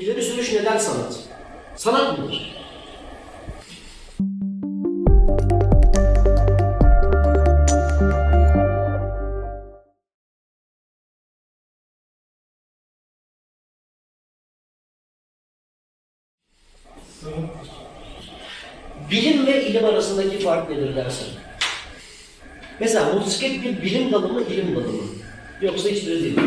İleri sürüş neden sanat? Sanat mıdır? Bilim ve ilim arasındaki fark nedir dersen? Mesela motosiklet bir bilim dalı mı, ilim dalı mı? Yoksa hiçbiri değil.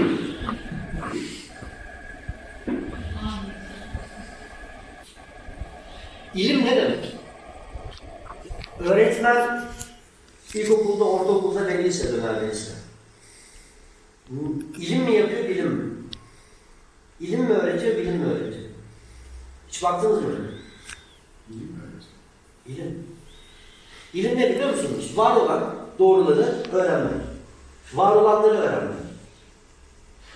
İlim ne demek? Öğretmen ilkokulda, ortaokulda ve lisede neredeyse. İlim mi yapıyor, bilim mi? İlim mi öğretiyor, bilim mi öğretiyor? Hiç baktınız mı? öyle? İlim. İlim ne biliyor musunuz? Var olan doğruları öğrenmek. Var olanları öğrenmek.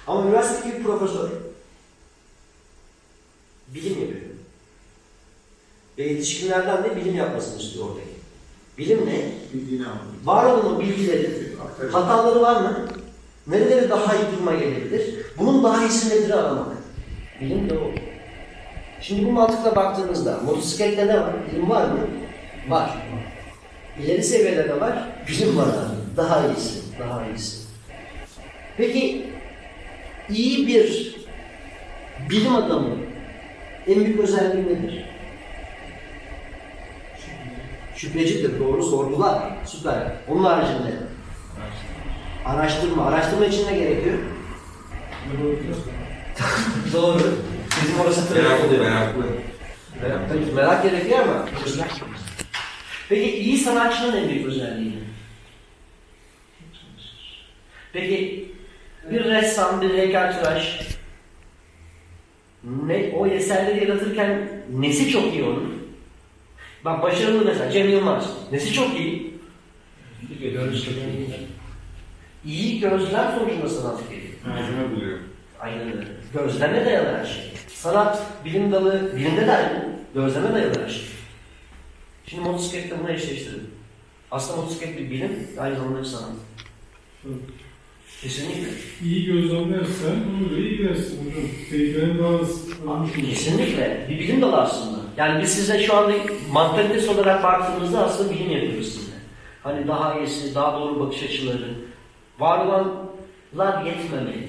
Ama üniversitedeki bir profesör bilim yapıyor. Ve yetişkinlerden de bilim yapmasını istiyor oradaki. Bilim ne? Bildiğini aldım. Var olan o bilgileri, Aktarıcı. hataları var mı? Nereleri daha iyi duruma gelebilir? Bunun daha iyisi nedir aramak. Bilim de o. Şimdi bu mantıkla baktığınızda motosiklette ne var? Bilim var mı? Var. İleri seviyede ne var? Bilim var abi. Daha iyisi, daha iyisi. Peki iyi bir bilim adamı en büyük özelliği nedir? Şüphecidir, doğru sorgular. Süper. Onun haricinde araştırma. Araştırma için ne gerekiyor? doğru. Bizim orası Meraklı, oluyor. meraklı. Merak, tabii merak gerekiyor ama. Peki iyi sanatçının en büyük özelliği ne? Peki bir ressam, bir heykeltıraş ne, o eserleri yaratırken nesi çok iyi onun? Bak başarılı mesela Cem Yılmaz. Nesi çok iyi? İyi gözlem sonucunda sanat geliyor. Malzeme buluyor. Aynen öyle. Gözleme dayalı her şey. Sanat, bilim dalı, bilimde de aynı. Gözleme dayalı her şey. Şimdi motosiklette bunu eşleştirin. Aslında motosiklet bir bilim, aynı zamanda bir sanat. Kesinlikle. İyi gözlemlersen ona göre iyi gidersin hocam. Daha az olur. Kesinlikle. Bir bilim dalı aslında. Yani biz size şu anda mantalitesi olarak baktığımızda aslında bilim yapıyoruz size. Hani daha iyisi, daha doğru bakış açıları. Var olanlar yetmemeli.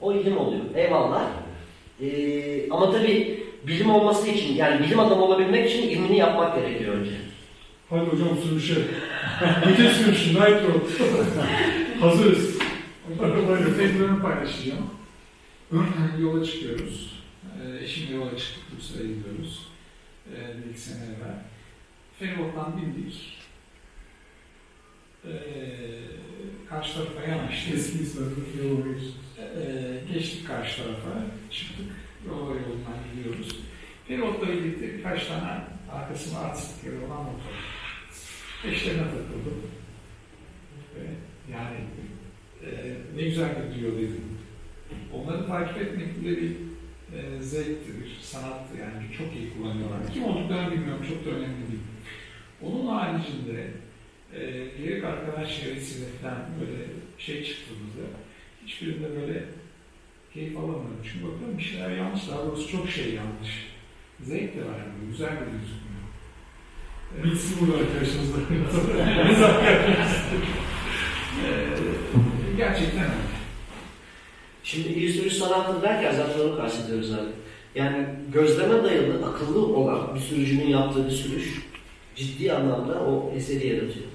O ilim oluyor. Eyvallah. Ee, ama tabii bilim olması için, yani bilim adamı olabilmek için ilmini yapmak gerekiyor önce. Hadi hocam sürüşe. Gece sürüşü, night road. Hazırız. Tecrübemi paylaşacağım. yola çıkıyoruz. Ee, eşimle yola çıktık, Bursa'ya gidiyoruz. Ee, bir iki sene evvel. Feribot'tan bindik. Ee, karşı tarafa yanaştık. Eski yolu geçtik. Ee, geçtik karşı tarafa, çıktık. Yola yolundan gidiyoruz. Feribot'la birlikte birkaç tane arkasında artistlikleri olan motor. Peşlerine takıldım. Ve yani e, ne güzel gidiyor dedim. Onları takip etmek bile bir e, zevkti, bir sanattı yani çok iyi kullanıyorlar. Kim olduklarını bilmiyorum, çok da önemli değil. Onun haricinde e, gerek arkadaş çevresiyle falan böyle şey çıktığımızda hiçbirinde böyle keyif alamıyorum. Çünkü bakıyorum bir şeyler yanlış, daha doğrusu çok şey yanlış. Zevk de var yani, güzel bir gözükmüyor. Bitsin burada arkadaşımızla. Biz arkadaşlarız. Ee, gerçekten öyle. Şimdi iyi sürüş sanatı derken zaten onu kastediyoruz abi. Yani gözleme dayalı, akıllı olan bir sürücünün yaptığı bir sürüş ciddi anlamda o eseri yaratıyor.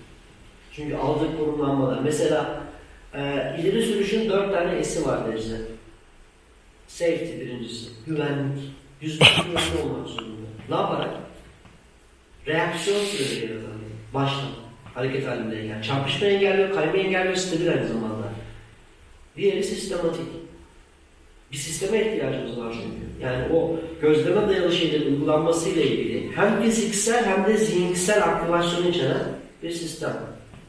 Çünkü aldığı konumlanmalar. Mesela e, ileri sürüşün dört tane esi var deriz hep. Safety birincisi, güvenlik. Yüzde güvenli olmak zorunda. Ne yaparak? Reaksiyon süreleri yaratan. Baştan. Hareket halindeyken. Çarpışma engelliyor, kayma engelliyor, stabil aynı zamanda. Diğeri sistematik. Bir sisteme ihtiyacımız var çünkü. Yani o gözleme dayalı şeylerin uygulanmasıyla ilgili hem fiziksel hem de zihinsel aktivasyonu içeren bir sistem.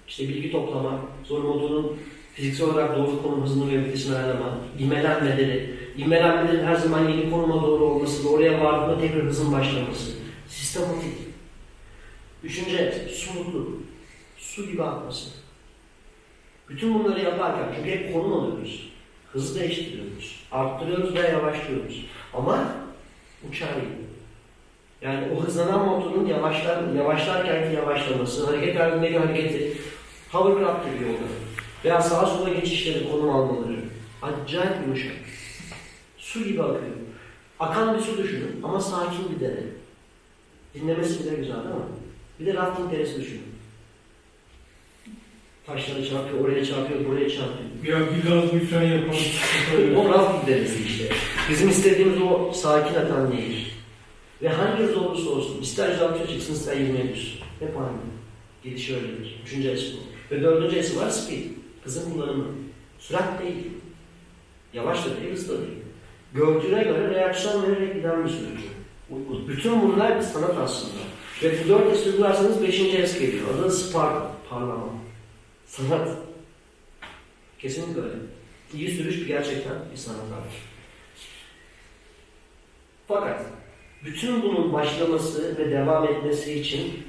İşte bilgi toplama, sonra motorun fiziksel olarak doğru konum hızını ve vitesini ayarlama, ivmelenmeleri, ivmelenmelerin her zaman yeni konuma doğru olması oraya vardığında tekrar hızın başlaması. Sistematik. Üçüncü et, sulukluk. Su gibi akması. Bütün bunları yaparken çünkü hep konum alıyoruz. Hızı değiştiriyoruz. Arttırıyoruz veya yavaşlıyoruz. Ama uçar gibi. Yani o hızlanan motorun yavaşlar, yavaşlarkenki yavaşlaması, hareket halindeki hareketi, hovercraft gibi yolda. Veya sağa sola geçişleri, konum almaları. Acayip yumuşak. Su gibi akıyor. Akan bir su düşünün ama sakin bir dere. Dinlemesi bile güzel değil mi? Bir de rafting deresi düşünün. Taşlara çarpıyor, oraya çarpıyor, buraya çarpıyor. Ya bir gaz bir fren yapalım. O rafting deresi işte. Bizim istediğimiz o sakin akan nehir. Ve hangi hız olursa olsun, ister 160'a çıksın, ister 20'ye düşsün. Hep aynı. Gidişi öyledir. Üçüncü es bu. Ve dördüncü esi var speed. Hızın kullanımı. Sürat değil. Yavaş da değil, hız da değil. Gördüğüne göre reaksiyon vererek giden bir sürücü. Bütün bunlar bir sanat aslında. Ve bu dört es uygularsanız beşinci es geliyor. Adı spark, parlama. Sanat. Kesinlikle öyle. İyi sürüş gerçekten bir sanat abi. Fakat bütün bunun başlaması ve devam etmesi için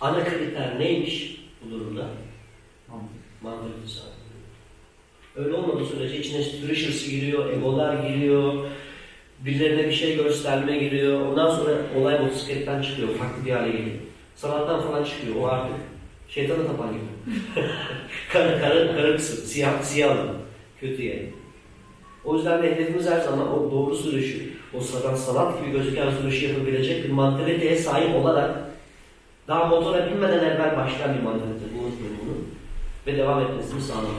ana kriter neymiş bu durumda? Mantıklı saat. Öyle olmadığı sürece içine sürüş hırsı giriyor, egolar giriyor, birilerine bir şey gösterme giriyor. Ondan sonra olay motosikletten çıkıyor, farklı bir hale geliyor. Sanattan falan çıkıyor, o artık şeytana tapan gibi. kara, kara, kara kısım, siyah, siyah kötü yani. O yüzden de hedefimiz her zaman o doğru sürüşü, o sanat, sanat gibi gözüken sürüşü yapabilecek bir mantaliteye sahip olarak daha motora binmeden evvel başlayan bir mantalite. Bu unutmayın bunu. Ve devam etmesini sağlamak.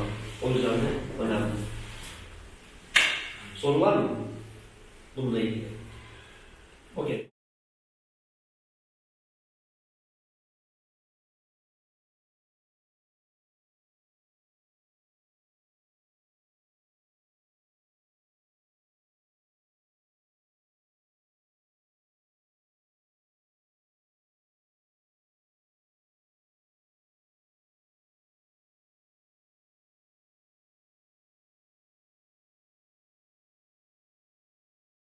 O yüzden de önemli. Soru var mı? Bununla ilgili. Okey.